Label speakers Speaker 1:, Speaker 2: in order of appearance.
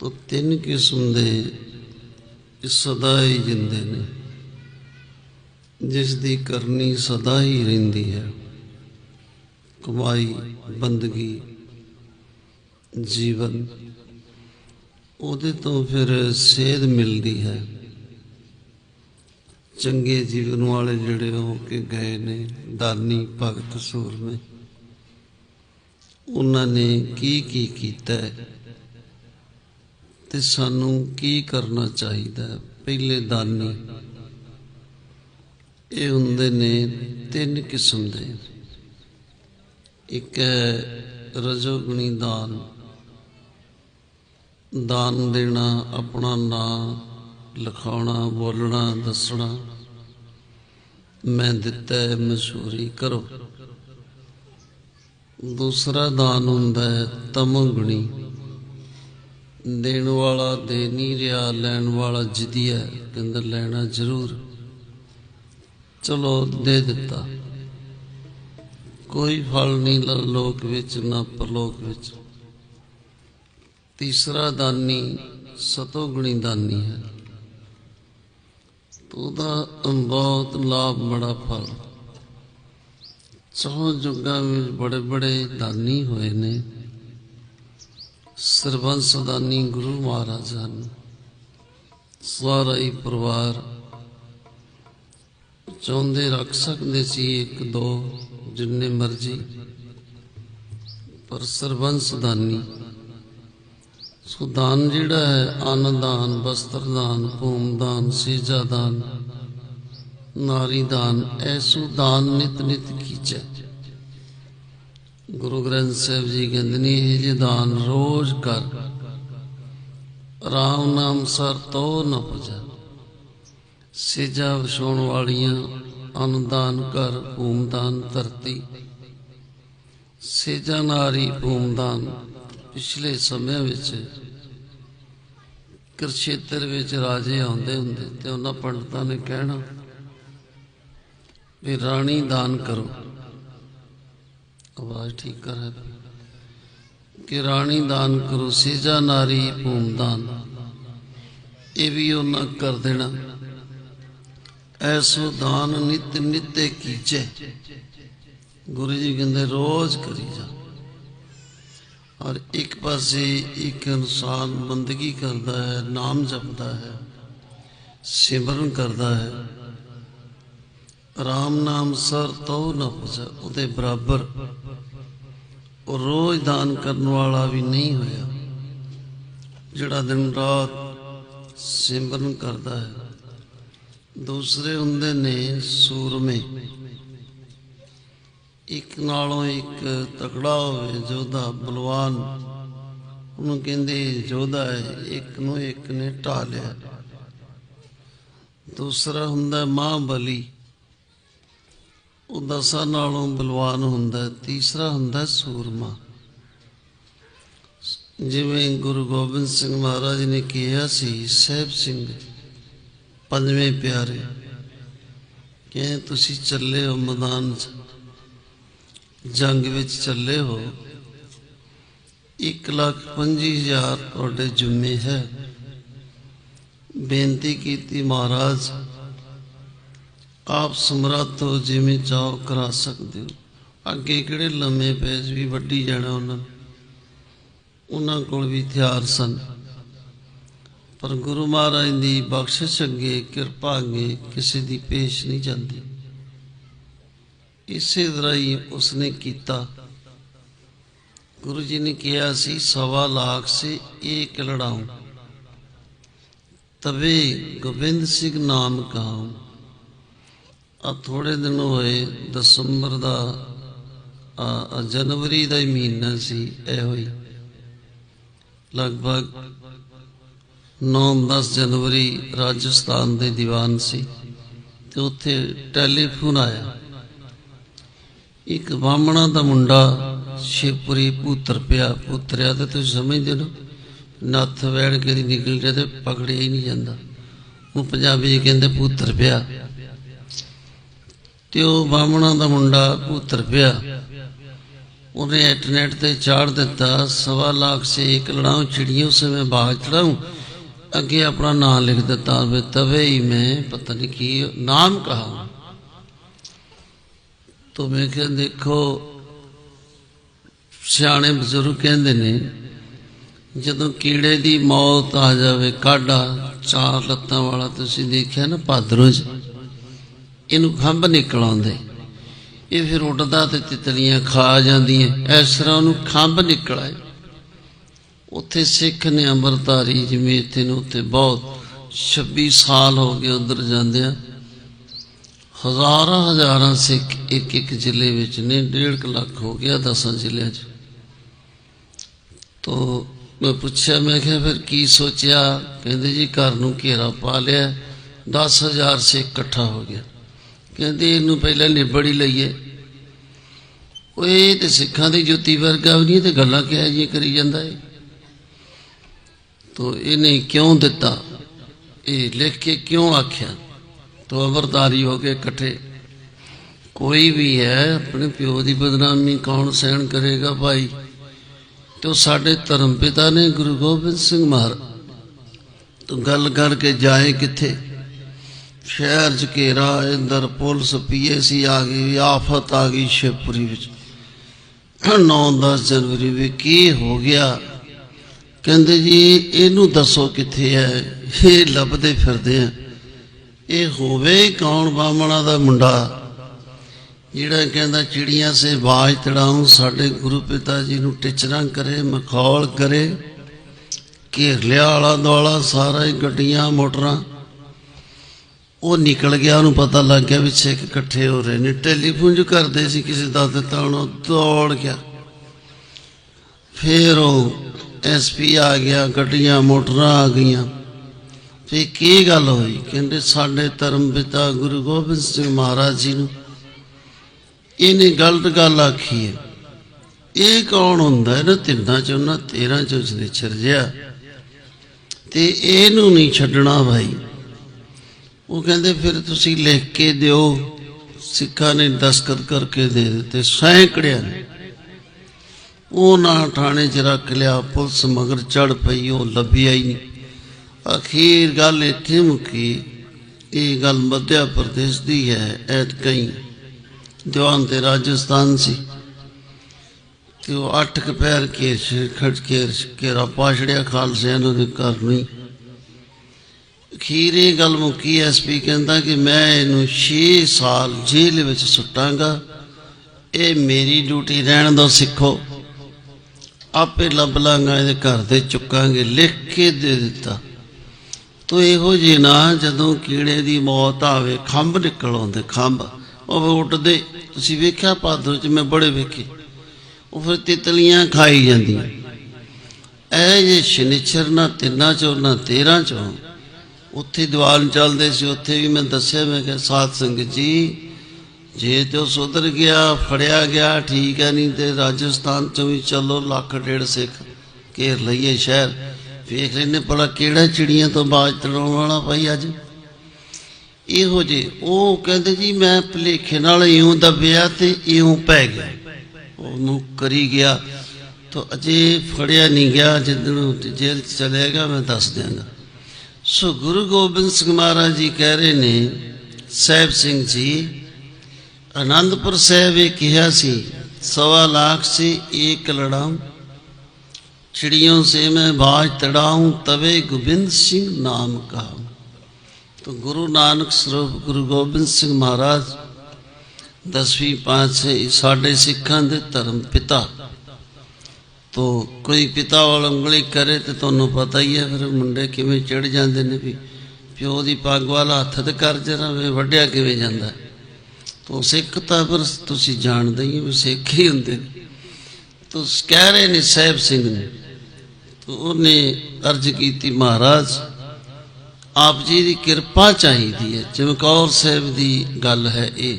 Speaker 1: ਤੋ ਤਿੰਨ ਕਿਸਮ ਦੇ ਸਦਾ ਹੀ ਜਿੰਦੇ ਨੇ। ਜਿਸ ਦੀ ਕਰਨੀ ਸਦਾ ਹੀ ਰਹਿੰਦੀ ਹੈ। ਕਮਾਈ, ਬੰਦਗੀ, ਜੀਵਨ, ਉਹਦੇ ਤੋਂ ਫਿਰ ਸੇਧ ਮਿਲਦੀ ਹੈ। ਚੰਗੇ ਜੀਵਨ ਵਾਲੇ ਜਿਹੜੇ ਹੋ ਕੇ ਗਏ ਨੇ, ਦਾਨੀ, ਭਗਤ, ਸੂਰਮੇ, ਉਹਨਾਂ ਨੇ ਕੀ ਕੀ ਕੀਤਾ ਹੈ? ਤੇ ਸਾਨੂੰ ਕੀ ਕਰਨਾ ਚਾਹੀਦਾ? ਪਹਿਲੇ ਦਾਨੀ, ਇਹ ਹੁੰਦੇ ਨੇ ਤਿੰਨ ਕਿਸਮ ਦੇ। ਇੱਕ ਹੈ ਰਜੋਗੁਣੀ ਦਾਨ। ਦਾਨ ਦੇਣਾ, ਆਪਣਾ ਨਾਂ ਲਿਖਾਉਣਾ, ਬੋਲਣਾ, ਦੱਸਣਾ। ਮੈਂ ਦਿੱਤਾ ਹੈ, ਮਸ਼ਹੂਰੀ ਕਰੋ। ਦੂਸਰਾ ਦਾਨ ਹੁੰਦਾ ਹੈ ਤਮੋਗੁਣੀ। ਦੇਣ ਵਾਲਾ ਦੇ ਨਹੀਂ ਰਿਹਾ, ਲੈਣ ਵਾਲਾ ਜਿੱਦੀ ਕਹਿੰਦਾ ਲੈਣਾ ਜ਼ਰੂਰ। ਚਲੋ ਦੇ ਦਿੱਤਾ। ਕੋਈ ਫਲ ਨਹੀਂ ਲੋਕ ਵਿੱਚ, ਨਾ ਪਰਲੋਕ ਵਿੱਚ। ਤੀਸਰਾ ਦਾਨੀ ਸਤੋਗੁਣੀ ਦਾਨੀ ਹੈ। ਉਹਦਾ ਬਹੁਤ ਲਾਭ, ਬੜਾ ਫਲ। ਸੌ ਜੁਗਾਂ ਵਿੱਚ ਬੜੇ ਬੜੇ ਦਾਨੀ ਹੋਏ ਨੇ। ਸਰਬੰਸ ਦਾਨੀ ਗੁਰੂ ਮਹਾਰਾਜ ਹਨ। ਸਾਰਾ ਹੀ ਪਰਿਵਾਰ ਚਾਹੁੰਦੇ, ਰੱਖ ਸਕਦੇ ਸੀ ਇੱਕ ਦੋ, ਜਿੰਨੇ ਮਰਜ਼ੀ। ਪਰ ਸਰਬੰਸ ਦਾਨੀ ਸੋ ਜਿਹੜਾ ਹੈ ਅੰਨ ਦਾਨ ਵਸਤਰ ਦਾਨ ਭੂਮ ਸੇਜਾ ਦਾਨ ਨਾਰੀ ਦਾਨ ਐਸੂ ਦਾਨ ਨਿਤ ਨਿਤ ਕੀਚੈ ਗੁਰੂ ਗ੍ਰੰਥ ਸਾਹਿਬ ਜੀ ਕਹਿੰਦੇ ਨੇ, ਇਹ ਜੇ ਦਾਨ ਰੋਜ਼ ਕਰ, ਰਾਮ ਨਾਮ ਸਰ ਤੋ ਨ ਪੁਜਾ। ਸੇਜਾ ਵਿਛਾਉਣ ਵਾਲੀਆਂ ਅਨਦਾਨ ਕਰ ਭੂਮਦਾਨ ਧਰਤੀ। ਸੇਜਾ ਨਾਰੀ ਭੂਮਦਾਨ ਪਿਛਲੇ ਸਮਿਆਂ ਵਿੱਚ ਕੁਰਸ਼ੇਤਰ ਵਿੱਚ ਰਾਜੇ ਆਉਂਦੇ ਹੁੰਦੇ ਤੇ ਉਹਨਾਂ ਪੰਡਤਾਂ ਨੇ ਕਹਿਣਾ ਵੀ ਰਾਣੀ ਦਾਨ ਕਰੋ। ਆਵਾਜ਼ ਠੀਕ ਕਰ ਕਿ ਰਾਣੀ ਦਾਨ ਕਰੋ, ਸੇਜਾ ਨਾਰੀ ਭੂਮਦਾਨ ਇਹ ਵੀ ਉਹਨਾਂ ਕਰ ਦੇਣਾ। ਐਸੋ ਦਾਨ ਨਿਤ ਨਿਤੇ ਕੀਚੇ ਗੁਰੂ ਜੀ ਕਹਿੰਦੇ, ਰੋਜ਼ ਕਰੀ ਜਾ। ਔਰ ਇੱਕ ਪਾਸੇ ਇੱਕ ਇਨਸਾਨ ਬੰਦਗੀ ਕਰਦਾ ਹੈ, ਨਾਮ ਜਪਦਾ ਹੈ, ਸਿਮਰਨ ਕਰਦਾ ਹੈ। ਰਾਮ ਨਾਮ ਸਰ ਤੋ ਨਾ ਪੁੱਛਾ, ਉਹਦੇ ਬਰਾਬਰ ਉਹ ਰੋਜ਼ ਦਾਨ ਕਰਨ ਵਾਲਾ ਵੀ ਨਹੀਂ ਹੋਇਆ, ਜਿਹੜਾ ਦਿਨ ਰਾਤ ਸਿਮਰਨ ਕਰਦਾ ਹੈ। ਦੂਸਰੇ ਹੁੰਦੇ ਨੇ ਸੂਰਮੇ। ਇੱਕ ਨਾਲੋਂ ਇੱਕ ਤਕੜਾ ਹੋਵੇ ਜੋਧਾ ਬਲਵਾਨ, ਉਹਨੂੰ ਕਹਿੰਦੇ ਜੋਧਾ ਹੈ, ਇੱਕ ਨੂੰ ਇੱਕ ਨੇ ਢਾ ਲਿਆ। ਦੂਸਰਾ ਹੁੰਦਾ ਮਹਾਬਲੀ। ਉਹ ਦਸਾਂ ਨਾਲੋਂ ਬਲਵਾਨ ਹੁੰਦਾ, ਤੀਸਰਾ ਹੁੰਦਾ ਸੂਰਮਾ। ਜਿਵੇਂ ਗੁਰੂ ਗੋਬਿੰਦ ਸਿੰਘ ਮਹਾਰਾਜ ਨੇ ਕਿਹਾ ਸੀ, ਸਹਿਬ ਸਿੰਘ, ਪੰਜਵੇਂ ਪਿਆਰੇ ਕਿ ਤੁਸੀਂ ਚੱਲੇ ਹੋ ਮੈਦਾਨ ਜੰਗ ਵਿੱਚ ਚੱਲੇ ਹੋ। ਇੱਕ ਲੱਖ ਪੰਜੀ ਹਜ਼ਾਰ ਤੁਹਾਡੇ ਜੁਮੇ ਹੈ। ਬੇਨਤੀ ਕੀਤੀ ਮਹਾਰਾਜ ਆਪ ਸਮਰੱਥ ਹੋ ਜਿਵੇਂ ਚਾਹੋ ਕਰਾ ਸਕਦੇ ਹੋ। ਅੱਗੇ ਕਿਹੜੇ ਲੰਮੇ ਪੈਜ ਵੀ ਵੱਢੀ ਜਾਣਾ ਉਹਨਾਂ ਉਹਨਾਂ ਕੋਲ ਵੀ ਹਥਿਆਰ ਸਨ। ਪਰ ਗੁਰੂ ਮਹਾਰਾਜ ਦੀ ਬਖਸ਼ਿਸ਼ ਅੱਗੇ ਕਿਰਪਾ ਅੱਗੇ ਕਿਸੇ ਦੀ ਪੇਸ਼ ਨਹੀਂ ਜਾਂਦੀ। ਇਸੇ ਤਰ੍ਹਾਂ ਹੀ ਉਸਨੇ ਕੀਤਾ। ਗੁਰੂ ਜੀ ਨੇ ਕਿਹਾ ਸੀ, ਸਵਾ ਲੱਖ ਸੇ ਇੱਕ ਲੜਾऊं ਤਵੇ ਗੋਬਿੰਦ ਸਿੰਘ ਨਾਮ ਕਹਾऊं ਆ ਥੋੜੇ ਦਿਨ ਹੋਏ ਦਸੰਬਰ ਦਾ, ਆ ਜਨਵਰੀ ਦਾ ਹੀ ਮਹੀਨਾ ਸੀ, ਇਹੋ ਹੀ ਲਗਭਗ 9-10 ਜਨਵਰੀ ਰਾਜਸਥਾਨ ਦੇ ਦੀਵਾਨ ਸੀ ਤੇ ਉੱਥੇ ਟੈਲੀਫੋਨ ਆਇਆ। ਇੱਕ ਬਾਹਮਣਾ ਦਾ ਮੁੰਡਾ ਸ਼ਿਵਪੁਰੀ ਪੁੱਤਰ ਪਿਆ, ਪੁੱਤਰਿਆ ਤੇ ਤੁਸੀਂ ਸਮਝਦੇ ਨਾ ਨੱਥ ਵੈੜ ਕੇ ਨਿਕਲ ਜਾ ਤੇ ਪਕੜਿਆ ਹੀ ਨਹੀਂ ਜਾਂਦਾ। ਉਹ ਪੰਜਾਬੀ ਚ ਕਹਿੰਦੇ ਪੁੱਤਰ ਪਿਆ। ਤੇ ਉਹ ਬਾਹਮਣਾ ਦਾ ਮੁੰਡਾ ਉਤਰ ਪਿਆ। ਉਹਨੇ ਇੰਟਰਨੈਟ ਤੇ ਚਾੜ ਦਿੱਤਾ, ਸਵਾ ਲੱਖ ਸੇ ਇੱਕ ਲੜਾਉ ਚਿੜੀਆਂ ਉਸ ਸਮੇਂ ਬਾਹਰ ਚੜਾਉ। ਅੱਗੇ ਆਪਣਾ ਨਾਮ ਲਿਖ ਦਿੱਤਾ, ਵੇ ਤਵੇ ਹੀ ਮੈਂ, ਪਤਾ ਨਹੀਂ ਕੀ, ਨਾਮ ਕਹਾ ਤੋ ਮੈਂ ਕਿਹਾ, ਦੇਖੋ, ਸਿਆਣੇ ਬਜ਼ੁਰਗ ਕਹਿੰਦੇ ਨੇ, ਜਦੋਂ ਕੀੜੇ ਦੀ ਮੌਤ ਆ ਜਾਵੇ, ਕਾਢਾ, ਚਾਰ ਲੱਤਾਂ ਵਾਲਾ ਤੁਸੀਂ ਦੇਖਿਆ ਨਾ ਭਾਦਰੋਂ ਇਹਨੂੰ ਖੰਭ ਨਿਕਲ ਆਉਂਦੇ ਇਹ ਫਿਰ ਉੱਡਦਾ ਤੇ ਤਿਤਲੀਆਂ ਖਾ ਜਾਂਦੀਆਂ। ਇਸ ਤਰ੍ਹਾਂ ਉਹਨੂੰ ਖੰਭ ਨਿਕਲ ਆਏ ਉੱਥੇ ਸਿੱਖ ਨੇ ਅੰਮ੍ਰਿਤਧਾਰੀ ਜਿਵੇਂ ਇੱਥੇ ਨੂੰ, ਉੱਥੇ ਬਹੁਤ 26 ਸਾਲ ਹੋ ਗਏ ਉਧਰ ਜਾਂਦਿਆਂ। ਹਜ਼ਾਰਾਂ ਹਜ਼ਾਰਾਂ ਸਿੱਖ ਇੱਕ ਇੱਕ ਜ਼ਿਲ੍ਹੇ ਵਿੱਚ ਨੇ, ਡੇਢ ਕੁ ਲੱਖ ਹੋ ਗਿਆ ਦਸਾਂ ਜ਼ਿਲ੍ਹਿਆਂ 'ਚ। ਤੋ ਮੈਂ ਪੁੱਛਿਆ, ਮੈਂ ਕਿਹਾ ਫਿਰ ਕੀ ਸੋਚਿਆ? ਕਹਿੰਦੇ ਜੀ ਘਰ ਨੂੰ ਘੇਰਾ ਪਾ ਲਿਆ। 10000 ਸਿੱਖ ਇਕੱਠਾ ਹੋ ਗਿਆ। ਕਹਿੰਦੇ ਇਹਨੂੰ ਪਹਿਲਾਂ ਨਿਬੜ ਹੀ ਲਈਏ। ਓਏ ਤੇ ਸਿੱਖਾਂ ਦੀ ਜੁੱਤੀ ਵਰਗਾ ਵੀ ਨਹੀਂ ਤੇ ਗੱਲਾਂ ਕਿਹਾ ਜੀ ਕਰੀ ਜਾਂਦਾ ਏ। ਤੋ ਇਹਨੇ ਕਿਉਂ ਦਿੱਤਾ? ਇਹ ਲਿਖ ਕੇ ਕਿਉਂ ਆਖਿਆ? ਤੋ ਅਮਰਦਾਰੀ ਹੋ ਕੇ ਇਕੱਠੇ। ਕੋਈ ਵੀ ਹੈ, ਆਪਣੇ ਪਿਓ ਦੀ ਬਦਨਾਮੀ ਕੌਣ ਸਹਿਣ ਕਰੇਗਾ ਭਾਈ? ਤੇ ਸਾਡੇ ਧਰਮ ਪਿਤਾ ਨੇ ਗੁਰੂ ਗੋਬਿੰਦ ਸਿੰਘ ਮਹਾਰਾਜ। ਤੂੰ ਗੱਲ ਕਰਕੇ ਜਾਏ ਕਿੱਥੇ? ਸ਼ਹਿਰ ਚ ਘੇਰਾ ਅੰਦਰ ਪੁਲਿਸ ਪੀਏਸੀ ਆ ਗਈ, ਆਫਤ ਆ ਗਈ ਸ਼ਿਵਪੁਰੀ ਵਿੱਚ। 9-10 ਜਨਵਰੀ ਵੀ ਕੀ ਹੋ ਗਿਆ? ਕਹਿੰਦੇ ਜੀ, ਇਹਨੂੰ ਦੱਸੋ ਕਿੱਥੇ ਹੈ? ਇਹ ਲੱਭਦੇ ਫਿਰਦੇ ਆ। ਇਹ ਹੋਵੇ ਕੌਣ ਬਾਮਣਾ ਦਾ ਮੁੰਡਾ? ਜਿਹੜਾ ਕਹਿੰਦਾ, ਚਿੜੀਆਂ ਸੇ ਬਾਜ ਤੜਾਉਂ ਸਾਡੇ ਗੁਰੂ ਪਿਤਾ ਜੀ ਨੂੰ ਟਿਚਰਾਂ ਕਰੇ, ਮਖੌਲ ਕਰੇ, ਘੇਰ ਲਿਆ ਆਲਾ ਦੁਆਲਾ ਸਾਰਾ ਹੀ ਗੱਡੀਆਂ, ਮੋਟਰਾਂ। ਉਹ ਨਿਕਲ ਗਿਆ, ਉਹਨੂੰ ਪਤਾ ਲੱਗ ਗਿਆ ਵੀ ਸਿੱਖ ਇਕੱਠੇ ਹੋ ਰਹੇ ਨੇ। ਟੈਲੀਫੋਨ ਜੋ ਕਰਦੇ ਸੀ, ਕਿਸੇ ਦਾ ਦਿੱਤਾ, ਉਹਨੂੰ ਦੌੜ ਗਿਆ। ਫਿਰ ਉਹ ਐਸਪੀ ਆ ਗਿਆ, ਗੱਡੀਆਂ, ਮੋਟਰਾਂ ਆ ਗਈਆਂ। ਤੇ ਕੀ ਗੱਲ ਹੋਈ? ਕਹਿੰਦੇ ਸਾਡੇ ਧਰਮ ਪਿਤਾ ਗੁਰੂ ਗੋਬਿੰਦ ਸਿੰਘ ਮਹਾਰਾਜ ਜੀ ਨੂੰ ਇਹਨੇ ਗਲਤ ਗੱਲ ਆਖੀ ਹੈ। ਇਹ ਕੌਣ ਹੁੰਦਾ? ਇਹਨਾਂ ਤਿੰਨਾਂ ਚੋਂ ਨਾ 13 ਚੋਂ ਜਨੇਛਰ ਜਿਆ ਤੇ ਇਹਨੂੰ ਨਹੀਂ ਛੱਡਣਾ ਭਾਈ। ਉਹ ਕਹਿੰਦੇ, ਫਿਰ ਤੁਸੀਂ ਲਿਖ ਕੇ ਦਿਓ। ਸਿੱਖਾਂ ਨੇ ਦਸਖਤ ਕਰਕੇ ਦੇ ਦਿੱਤੇ, ਸੈਂਕੜਿਆਂ ਨੇ। ਉਹ ਨਾ ਥਾਣੇ 'ਚ ਰੱਖ ਲਿਆ, ਪੁਲਿਸ ਮਗਰ ਚੜ ਪਈ, ਉਹ ਲੱਭਿਆ ਹੀ ਨਹੀਂ। ਅਖੀਰ ਗੱਲ ਇੱਥੇ ਮੁੱਕੀ। ਇਹ ਗੱਲ ਮੱਧਿਆ ਪ੍ਰਦੇਸ਼ ਦੀ ਹੈ ਐਤ ਕਈ ਦੀਵਾਨ ਤੇ ਰਾਜਸਥਾਨ ਸੀ। ਤੇ ਉਹ ਅੱਠ ਕੁ ਪੈਰ ਕੇ ਖੜ ਕੇ ਕੇਰਾ ਪਾਛੜਿਆ ਖਾਲਸਿਆਂ ਨੂੰ ਦੇ ਘਰ ਨਹੀਂ ਅਖੀਰ ਇਹ ਗੱਲ ਮੁੱਕੀ ਐਸਪੀ ਕਹਿੰਦਾ ਕਿ ਮੈਂ ਇਹਨੂੰ 6 ਸਾਲ ਜੇਲ੍ਹ ਵਿੱਚ ਸੁੱਟਾਂਗਾ। ਇਹ ਮੇਰੀ ਡਿਊਟੀ ਰਹਿਣ ਦੋ ਸਿੱਖੋ। ਆਪੇ ਲੱਭ ਲਾਂਗਾ, ਇਹਦੇ ਘਰ ਦੇ ਚੁੱਕਾਂਗੇ, ਲਿਖ ਕੇ ਦੇ ਦਿੱਤਾ। ਤੋ ਇਹੋ ਜਿਹੇ ਨਾ, ਜਦੋਂ ਕੀੜੇ ਦੀ ਮੌਤ ਆਵੇ, ਖੰਭ ਨਿਕਲ ਆਉਂਦੇ, ਖੰਭ। ਉਹ ਉੱਡਦੇ ਤੁਸੀਂ ਵੇਖਿਆ ਪਾਦੋ ਚ ਮੈਂ ਬੜੇ ਵੇਖੇ। ਉਹ ਫਿਰ ਤਿਤਲੀਆਂ ਖਾਈ ਜਾਂਦੀਆਂ। ਇਹ ਜੇ ਸ਼ਨੀਚਰ ਨਾ ਤਿੰਨਾਂ ਚੋਂ ਨਾ 13 ਚੋਂ ਉੱਥੇ ਦੀਵਾਨ ਚੱਲਦੇ ਸੀ, ਉੱਥੇ ਵੀ ਮੈਂ ਦੱਸਿਆ, ਮੈਂ ਕਿਹਾ, ਸਾਧ ਸੰਗਤ ਜੀ, ਜੇ ਤੇ ਉਹ ਸੁਧਰ ਗਿਆ, ਫੜਿਆ ਗਿਆ, ਠੀਕ ਹੈ, ਨਹੀਂ ਤੇ ਰਾਜਸਥਾਨ ਚ ਵੀ ਚੱਲੋ, ਲੱਖ ਡੇਢ ਸਿੱਖ ਘੇਰ ਲਈਏ ਸ਼ਹਿਰ। ਵੇਖ ਲੈਨੇ ਭਲਾ ਕਿਹੜਾ ਚਿੜੀਆਂ ਤੋਂ ਬਾਜ ਤੜਾਉਣ ਵਾਲਾ ਭਾਈ ਅੱਜ। ਇਹੋ ਜੇ ਉਹ ਕਹਿੰਦੇ ਜੀ, ਮੈਂ ਭਲੇਖੇ ਨਾਲ ਇਉਂ ਦੱਬਿਆ ਤੇ ਇਉਂ ਪੈ ਗਿਆ। ਉਹਨੂੰ ਕਰੀ ਗਿਆ, ਤਾਂ ਅਜੇ ਫੜਿਆ ਨਹੀਂ ਗਿਆ, ਜਿੱਦਣ ਉਹ ਜੇਲ੍ਹ 'ਚ ਚਲੇਗਾ ਮੈਂ ਦੱਸ ਦਿਆਂਗਾ। ਸੋ ਗੁਰੂ ਗੋਬਿੰਦ ਸਿੰਘ ਮਹਾਰਾਜ ਜੀ ਕਹਿ ਰਹੇ ਨੇ, ਸਾਹਿਬ ਸਿੰਘ ਜੀ, ਅਨੰਦਪੁਰ ਸਾਹਿਬ ਇਹ ਕਿਹਾ ਸੀ, ਸਵਾ ਲੱਖ ਸੀ ਇੱਕ ਲੜਾਉਂ ਚਿੜੀਆਂ ਸੇ ਮੈਂ ਬਾਜ ਤੜਾਉਂ, ਤਵੇ ਗੋਬਿੰਦ ਸਿੰਘ ਨਾਮ ਕਾ ਤੋ ਗੁਰੂ ਨਾਨਕ ਸਰੂਪ ਗੁਰੂ ਗੋਬਿੰਦ ਸਿੰਘ ਮਹਾਰਾਜ 10ਵੀਂ ਪਾਤਸ਼ਾਹ ਸਾਡੇ ਸਿੱਖਾਂ ਦੇ ਧਰਮ ਪਿਤਾ। ਤੋ ਕੋਈ ਪਿਤਾ ਵਾਲ ਉਂਗਲੀ ਕਰੇ ਤੇ ਤੁਹਾਨੂੰ ਪਤਾ ਹੀ ਹੈ ਫਿਰ ਮੁੰਡੇ ਕਿਵੇਂ ਚੜ ਜਾਂਦੇ ਨੇ ਵੀ ਪਿਓ ਦੀ ਪੱਗ ਵਾਲਾ ਹੱਥ ਤੇ ਕਰ ਜਰਾ ਵੇ ਵੱਡਿਆ ਕਿਵੇਂ ਜਾਂਦਾ। ਤੋ ਸਿੱਖ ਤਾਂ ਫਿਰ ਤੁਸੀਂ ਜਾਣਦੇ ਹੀ ਹੋ ਵੀ ਸਿੱਖ ਹੀ ਹੁੰਦੇ ਨੇ। ਤੋ ਕਹਿ ਰਹੇ ਨੇ ਸਾਹਿਬ ਸਿੰਘ ਨੇ, ਤੋ ਉਹਨੇ ਅਰਜ਼ ਕੀਤੀ ਮਹਾਰਾਜ, ਆਪ ਜੀ ਦੀ ਕਿਰਪਾ ਚਾਹੀਦੀ ਹੈ। ਚਮਕੌਰ ਸਾਹਿਬ ਦੀ ਗੱਲ ਹੈ ਇਹ।